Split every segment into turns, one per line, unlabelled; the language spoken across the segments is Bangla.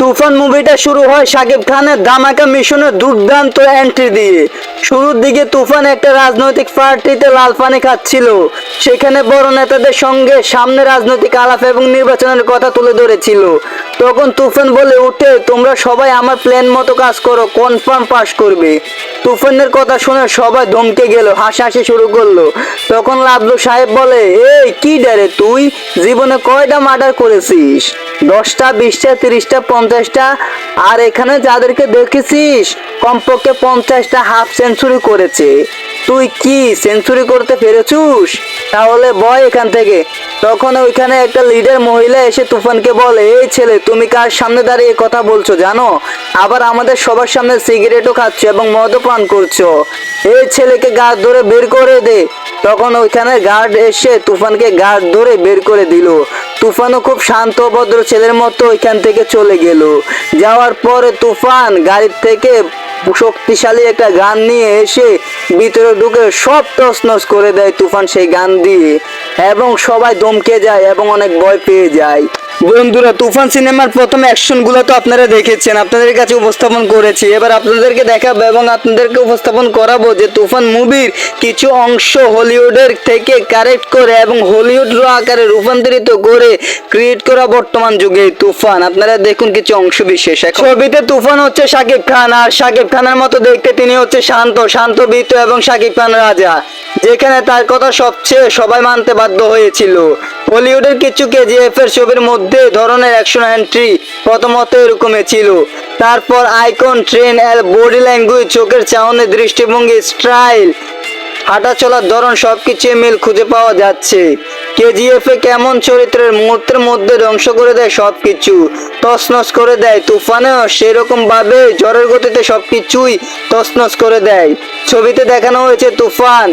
তুফান মুভিটা শুরু হয় শাকিব খানের ধামাকা মিশনের দুর্দান্ত এন্ট্রি দিয়ে। শুরুর দিকে তুফান একটা রাজনৈতিক পার্টিতে লাল পানি খাচ্ছিল। সেখানে বড় নেতাদের সঙ্গে সামনে রাজনৈতিক আলাপ এবং নির্বাচনের কথা তুলে ধরেছিল। তখন তুফান বলে, উঠে, তোমরা সবাই আমার প্ল্যান মতো কাজ করো কনফার্ম পাস করবে। তুফানের কথা শুনে সবাই ধমকে গেল, হাসাহাসি শুরু করল। তখন লাবলু সাহেব বলে, এই, কি ডারে তুই? জীবনে কয়টা মার্ডার করেছিস? দশটা, বিশটা, তিরিশটা পঞ্চাশটা। আর এখানে যাদেরকে দেখেছিস কমপক্ষে পঞ্চাশটা হাফ সেঞ্চুরি করেছে। তুই কি সেঞ্চুরি করতে পেরেছিস? তাহলে বয় এখান থেকে। তখন ওইখানে একটা লিডার মহিলা এসে তুফানকে বলে, এই ছেলে, তুমি কার সামনে দাঁড়িয়ে কথা বলছো, জানো? আবার আমাদের সবার সামনে সিগারেটও খাচ্ছ এবং মদও পান করছ। এই ছেলেকে গার্ড ধরে বের করে দে। তখন ওইখানে গার্ড এসে তুফানকে গার্ড ধরে বের করে দিল। তুফানও খুব শান্ত, ভদ্র ছেলের মতো ওইখান থেকে চলে গেল। যাওয়ার পরে তুফান গাড়ির থেকে শক্তিশালী একটা গান নিয়ে এসে ভিতরে ঢুকে সব তছনছ করে দেয় তুফান সেই গান দিয়ে। এবং সবাই দমকে যায় এবং অনেক ভয় পেয়ে যায়। বন্ধুরা, তুফান সিনেমার প্রথম অ্যাকশনগুলো তো আপনারা দেখেছেন, আপনাদের কাছে উপস্থাপন করেছি। এবার আপনাদেরকে দেখাবো এবং আপনাদেরকে উপস্থাপন করাবো যে তুফান মুভির কিছু অংশ হলিউডের থেকে কারেক্ট করে এবং হলিউড আকারে রূপান্তরিত করে ক্রিয়েট করা বর্তমান যুগে তুফান। আপনারা দেখুন কিছু অংশ বিশেষ। ছবিতে তুফান হচ্ছে শাকিব খান, আর শাকিব খানের মতো দেখতে তিনি হচ্ছে শান্ত শান্ত ভীত এবং শাকিব খান রাজা, যেখানে তার কথা সবচেয়ে সবাই মানতে বাধ্য হয়েছিল। হলিউডের কিছু কেজিএফ এর ছবির মধ্যে ধরনের অ্যাকশন এন্ট্রি প্রথমত এরকমই ছিল। তারপর আইকন ট্রেন এর বডি ল্যাঙ্গুয়েজ চোখের চাহনি, দৃষ্টিভঙ্গি স্টাইল হাঁটা চলার ধরন সবকিছু মিল খুঁজে পাওয়া যাচ্ছে। কেজিএফ কেমন চরিত্রের মুহূর্তের মধ্যে ধ্বংস করে দেয় সবকিছু? তছনছ করে দেয় তুফানেও সেরকম ভাবে ঝড়ের গতিতে সবকিছুই তছনছ করে দেয়। ছবিতে দেখানো হয়েছে তুফান।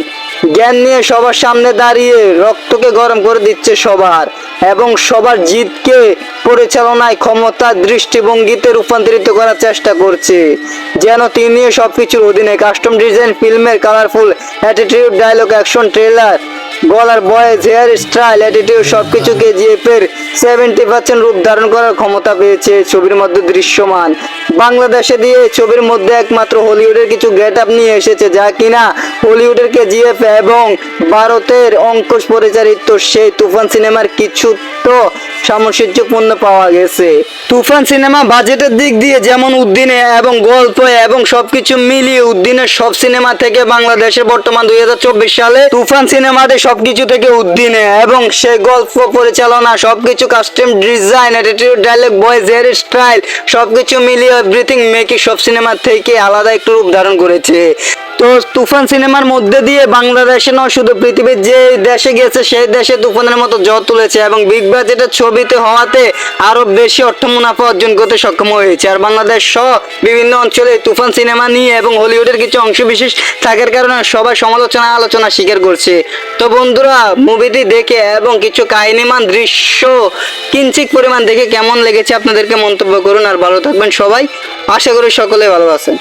জ্ঞান নিয়ে সবার সামনে দাঁড়িয়ে রক্তকে গরম করে দিচ্ছে সবার এবং সবার জিতকে পরিচালনায় ক্ষমতা দৃষ্টিভঙ্গিতে রূপান্তরিত করার চেষ্টা করছে। যেন তিনি সবকিছুর অধীনে কাস্টম ডিজাইন ফিল্মের colourful attitude dialogue action trailer গলার বয়েস হেয়ার স্টাইল অ্যাটিটিউড সবকিছু কেজিএফ এর সেভেন্টি পার্সেন্ট রূপ ধারণ করার ক্ষমতা পেয়েছে ছবির মধ্যে দৃশ্যমান। বাংলাদেশে দিয়ে ছবির মধ্যে একমাত্র হলিউডের কিছু গেট আপ নিয়ে এসেছে যা কিনা হলিউডের কেজিএফ এবং ভারতের অঙ্কুশ পরিচালিত সেই তুফান সিনেমার কিছু তো সামঞ্জস্যপূর্ণ পাওয়া গেছে। তুফান সিনেমা বাজেটের দিক দিয়ে যেমন উদ্দিনে এবং গল্প এবং সবকিছু মিলিয়ে উদ্দিনের সব সিনেমা থেকে বাংলাদেশের বর্তমান দুই হাজার চব্বিশ সালে তুফান সিনেমাতে সবকিছু থেকে উদ্দিনে এবং সে গল্প পরিচালনা, সবকিছু custom design attitude dialogue voice hair style সবকিছু মিলিয়ে এভরিথিং মেকি সব সিনেমা থেকে আলাদা একটু রূপ ধারণ করেছে। তো তুফান সিনেমার মধ্যে দিয়ে বাংলাদেশে নয়, শুধু পৃথিবীর যে দেশে গেছে সেই দেশে তুফানের মতো জ্বর তুলেছে এবং বিগ বাজেটের ছবিতে হওয়াতে আরও বেশি অর্থ মুনাফা অর্জন করতে সক্ষম হয়েছে। আর বাংলাদেশ সহ বিভিন্ন অঞ্চলে তুফান সিনেমা নিয়ে এবং হলিউডের কিছু অংশ বিশেষ থাকার কারণে সবাই সমালোচনা আলোচনা স্বীকার করছে। তো বন্ধুরা, মুভিটি দেখে এবং কিছু কাহিনীমান দৃশ্য, কিঞ্চিত পরিমাণ দেখে কেমন লেগেছে আপনাদেরকে মন্তব্য করুন। আর ভালো থাকবেন সবাই। আশা করি সকলে ভালো আছেন।